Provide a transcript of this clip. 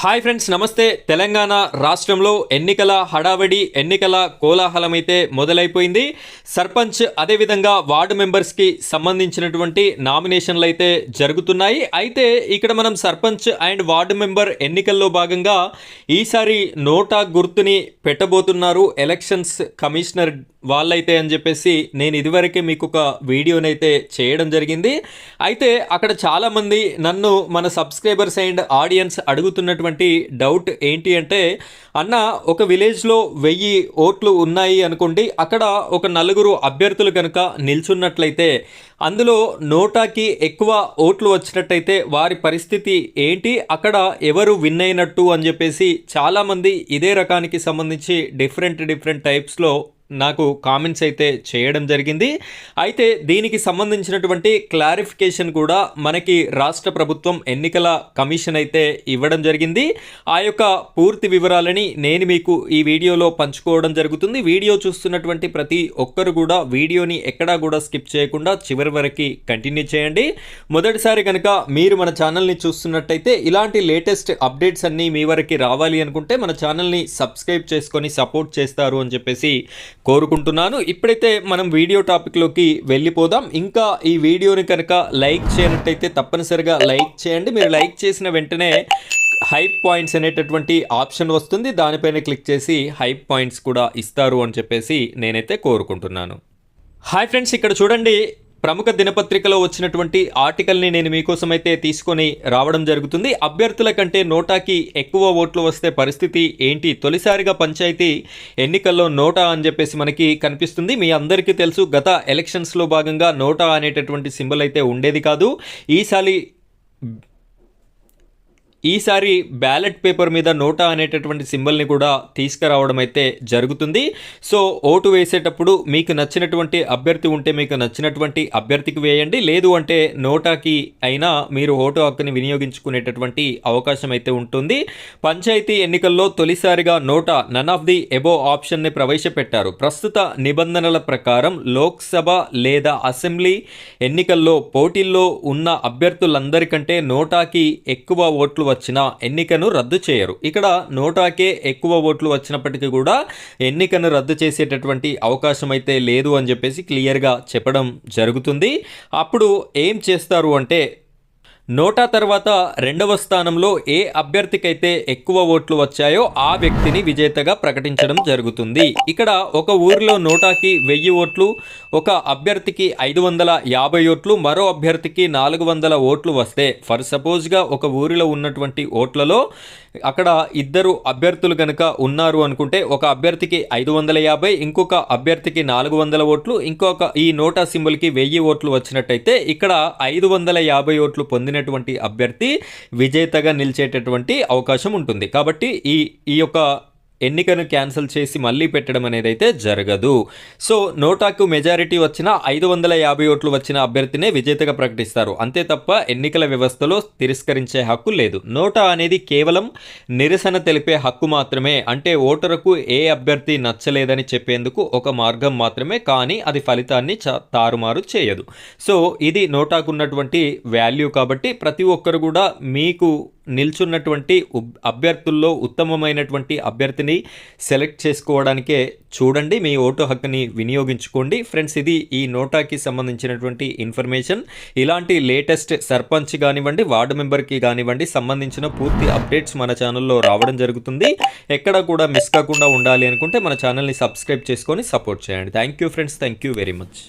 Hi friends నమస్తే. తెలంగాణ రాష్ట్రంలో ఎన్నికల హడావడి ఎన్నికల కోలాహలమైతే మొదలైపోయింది. సర్పంచ్ అదేవిధంగా వార్డు మెంబర్స్కి సంబంధించినటువంటి నామినేషన్లు అయితే జరుగుతున్నాయి. అయితే ఇక్కడ మనం సర్పంచ్ అండ్ వార్డు మెంబర్ ఎన్నికల్లో భాగంగా ఈసారి నోటా గుర్తుని పెట్టబోతున్నారు ఎలక్షన్స్ కమిషనర్ వాళ్ళైతే అని చెప్పేసి నేను ఇదివరకే మీకు ఒక వీడియోనైతే చేయడం జరిగింది. అయితే అక్కడ చాలామంది నన్ను మన సబ్స్క్రైబర్స్ అండ్ ఆడియన్స్ అడుగుతున్నటువంటి డౌట్ ఏంటి అంటే అన్న ఒక విలేజ్లో వెయ్యి ఓట్లు ఉన్నాయి అనుకోండి అక్కడ ఒక నలుగురు అభ్యర్థులు కనుక నిల్చున్నట్లయితే అందులో నోటాకి ఎక్కువ ఓట్లు వచ్చినట్టయితే వారి పరిస్థితి ఏంటి? అక్కడ ఎవరు విన్ అయినట్టు అని చెప్పేసి చాలామంది ఇదే రకానికి సంబంధించి డిఫరెంట్ డిఫరెంట్ టైప్స్లో నాకు కామెంట్స్ అయితే చేయడం జరిగింది. అయితే దీనికి సంబంధించినటువంటి క్లారిఫికేషన్ కూడా మనకి రాష్ట్ర ప్రభుత్వం ఎన్నికల కమిషన్ అయితే ఇవ్వడం జరిగింది. ఆ యొక్క పూర్తి వివరాలని నేను మీకు ఈ వీడియోలో పంచుకోవడం జరుగుతుంది. వీడియో చూస్తున్నటువంటి ప్రతి ఒక్కరు కూడా వీడియోని ఎక్కడా కూడా స్కిప్ చేయకుండా చివరి వరకు కంటిన్యూ చేయండి. మొదటిసారి కనుక మీరు మన ఛానల్ని చూస్తున్నట్టయితే ఇలాంటి లేటెస్ట్ అప్డేట్స్ అన్నీ మీ వరకు రావాలి అనుకుంటే మన ఛానల్ని సబ్స్క్రైబ్ చేసుకొని సపోర్ట్ చేస్తారు అని చెప్పేసి కోరుకుంటున్నాను. ఇప్పుడైతే మనం వీడియో టాపిక్లోకి వెళ్ళిపోదాం. ఇంకా ఈ వీడియోని కనుక లైక్ చేయనట్టయితే తప్పనిసరిగా లైక్ చేయండి. మీరు లైక్ చేసిన వెంటనే హైప్ పాయింట్స్ అనేటటువంటి ఆప్షన్ వస్తుంది. దానిపైన క్లిక్ చేసి హైప్ పాయింట్స్ కూడా ఇస్తారు అని చెప్పేసి నేనైతే కోరుకుంటున్నాను. హాయ్ ఫ్రెండ్స్ ఇక్కడ చూడండి. ప్రముఖ దినపత్రికలో వచ్చినటువంటి ఆర్టికల్ని నేను మీకోసం అయితే తీసుకొని రావడం జరుగుతుంది. అభ్యర్థుల కంటే నోటాకి ఎక్కువ ఓట్లు వస్తే పరిస్థితి ఏంటి? తొలిసారిగా పంచాయతీ ఎన్నికల్లో నోటా అని చెప్పేసి మనకి కనిపిస్తుంది. మీ అందరికీ తెలుసు గత ఎలక్షన్స్లో భాగంగా నోటా అనేటటువంటి సింబల్ అయితే ఉండేది కాదు. ఈసారి ఈసారి బ్యాలెట్ పేపర్ మీద నోటా అనేటటువంటి సింబల్ని కూడా తీసుకురావడం అయితే జరుగుతుంది. సో ఓటు వేసేటప్పుడు మీకు నచ్చినటువంటి అభ్యర్థి ఉంటే మీకు నచ్చినటువంటి అభ్యర్థికి వేయండి. లేదు అంటే నోటాకి అయినా మీరు ఓటు హక్కుని వినియోగించుకునేటటువంటి అవకాశం అయితే ఉంటుంది. పంచాయతీ ఎన్నికల్లో తొలిసారిగా NOTA none of the above ఆప్షన్ని ప్రవేశపెట్టారు. ప్రస్తుత నిబంధనల ప్రకారం లోక్సభ లేదా అసెంబ్లీ ఎన్నికల్లో పోటీల్లో ఉన్న అభ్యర్థులందరికంటే నోటాకి ఎక్కువ ఓట్లు వచ్చిన ఎన్నికను రద్దు చేయరు. ఇక్కడ నోటాకే ఎక్కువ ఓట్లు వచ్చినప్పటికీ కూడా ఎన్నికను రద్దు చేసేటటువంటి అవకాశం అయితే లేదు అని చెప్పేసి క్లియర్గా చెప్పడం జరుగుతుంది. అప్పుడు ఏం చేస్తారు అంటే నోటా తర్వాత రెండవ స్థానంలో ఏ అభ్యర్థికైతే ఎక్కువ ఓట్లు వచ్చాయో ఆ వ్యక్తిని విజేతగా ప్రకటించడం జరుగుతుంది. ఇక్కడ ఒక ఊరిలో నోటాకి వెయ్యి ఓట్లు ఒక అభ్యర్థికి ఐదు వందల యాభై ఓట్లు మరో అభ్యర్థికి నాలుగు వందల ఓట్లు వస్తే ఫర్ సపోజ్గా ఒక ఊరిలో ఉన్నటువంటి ఓట్లలో అక్కడ ఇద్దరు అభ్యర్థులు కనుక ఉన్నారు అనుకుంటే ఒక అభ్యర్థికి ఐదు వందల యాభై ఇంకొక అభ్యర్థికి నాలుగు వందల ఓట్లు ఇంకొక ఈ నోటా సింబల్కి వెయ్యి ఓట్లు వచ్చినట్టయితే ఇక్కడ ఐదు వందల యాభై ఓట్లు పొందిన పొందినటువంటి అభ్యర్థి విజేతగా నిలిచేటటువంటి అవకాశం ఉంటుంది. కాబట్టి ఈ ఈ యొక్క ఎన్నికను క్యాన్సిల్ చేసి మళ్ళీ పెట్టడం అనేది అయితే జరగదు. సో నోటాకు మెజారిటీ వచ్చిన ఐదు వందల యాభై ఓట్లు వచ్చిన అభ్యర్థినే విజేతగా ప్రకటిస్తారు. అంతే తప్ప ఎన్నికల వ్యవస్థలో తిరస్కరించే హక్కు లేదు. నోటా అనేది కేవలం నిరసన తెలిపే హక్కు మాత్రమే. అంటే ఓటరుకు ఏ అభ్యర్థి నచ్చలేదని చెప్పేందుకు ఒక మార్గం మాత్రమే కానీ అది ఫలితాన్ని చ- తారుమారు చేయదు. సో ఇది నోటాకు ఉన్నటువంటి వాల్యూ కాబట్టి ప్రతి ఒక్కరు కూడా మీకు నిల్చున్నటువంటి అభ్యర్థుల్లో ఉత్తమమైనటువంటి అభ్యర్థిని సెలెక్ట్ చేసుకోవడానికే చూడండి. మీ ఓటు హక్కుని వినియోగించుకోండి. ఫ్రెండ్స్ ఇది ఈ నోటాకి సంబంధించినటువంటి ఇన్ఫర్మేషన్. ఇలాంటి లేటెస్ట్ సర్పంచ్ కానివ్వండి వార్డు మెంబర్కి కానివ్వండి సంబంధించిన పూర్తి అప్డేట్స్ మన ఛానల్లో రావడం జరుగుతుంది. ఎక్కడ కూడా మిస్ కాకుండా ఉండాలి అనుకుంటే మన ఛానల్ని సబ్స్క్రైబ్ చేసుకొని సపోర్ట్ చేయండి. Thank you friends. Thank you very much.